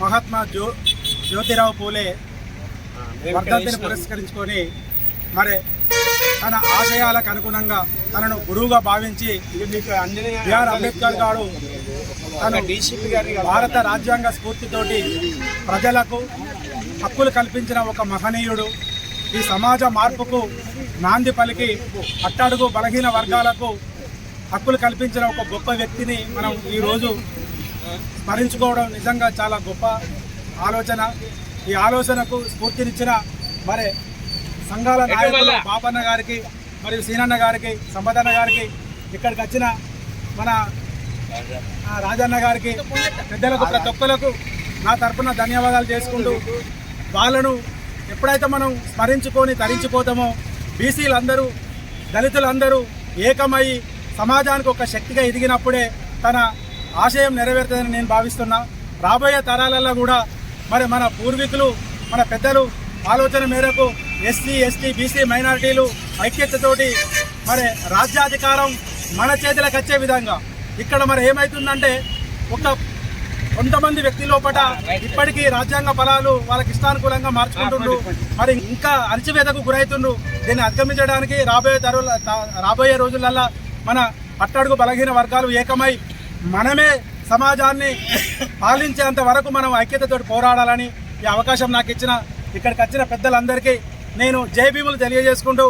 మహాత్మా జ్యో జ్యోతిరావు పూలే వర్ధంతిని పురస్కరించుకొని మరి తన ఆశయాలకు అనుగుణంగా తనను గురువుగా భావించి బిఆర్ అంబేద్కర్ గారు తను భారత రాజ్యాంగ స్ఫూర్తితోటి ప్రజలకు హక్కులు కల్పించిన ఒక మహనీయుడు. ఈ సమాజ మార్పుకు నాంది పలికి అట్టడుగు బలహీన వర్గాలకు హక్కులు కల్పించిన ఒక గొప్ప వ్యక్తిని మనం ఈరోజు స్మరించుకోవడం నిజంగా చాలా గొప్ప ఆలోచన. ఈ ఆలోచనకు స్ఫూర్తినిచ్చిన మరి సంఘాల నాయకులు బాపన్న గారికి మరియు సీనన్న గారికి సంపదన్న గారికి ఇక్కడికి వచ్చిన మన రాజన్న గారికి పెద్దలకు ప్రతి ఒక్కరికి నా తరపున ధన్యవాదాలు చేసుకుంటూ వాళ్ళను ఎప్పుడైతే మనం స్మరించుకొని తరించిపోతామో బీసీలందరూ దళితులందరూ ఏకమై సమాజానికి ఒక శక్తిగా ఎదిగినప్పుడే తన ఆశయం నెరవేరుతుందని నేను భావిస్తున్నా. రాబోయే తరాలలో కూడా మరి మన పూర్వీకులు మన పెద్దలు ఆలోచన మేరకు ఎస్సీ ఎస్టీ బీసీ మైనారిటీలు ఐక్యతతోటి మరి రాజ్యాధికారం మన చేతులకు వచ్చే విధంగా. ఇక్కడ మరి ఏమవుతుందంటే ఒక కొంతమంది వ్యక్తి లోపల ఇప్పటికీ రాజ్యాంగ ఫలాలు వాళ్ళకి ఇష్టానుకూలంగా మార్చుకుంటుండ్రు. మరి ఇంకా అణచివేతకు గురవుతుండ్రు. దీన్ని అధిగమించడానికి రాబోయే తరుల రాబోయే రోజులల్లా మన అట్టడుగు బలహీన వర్గాలు ఏకమై మనమే సమాజాన్ని పాలించేంత వరకు మనం ఐక్యతతో పోరాడాలని ఈ అవకాశం నాకు ఇచ్చిన ఇక్కడికి వచ్చిన పెద్దలందరికీ నేను జై భీములు తెలియజేసుకుంటూ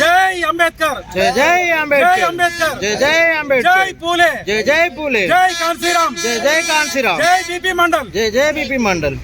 జై అంబేద్కర్ జై జై జై అంబేద్కర్ అంబేద్కర్ జై జై జై అంబేద్కర్ పూలే జై జై పూలే జై కాన్సీరామ్ జై జై కాన్సీరామ్ జై బీపీ మండల్ జై జై బిపి మండల్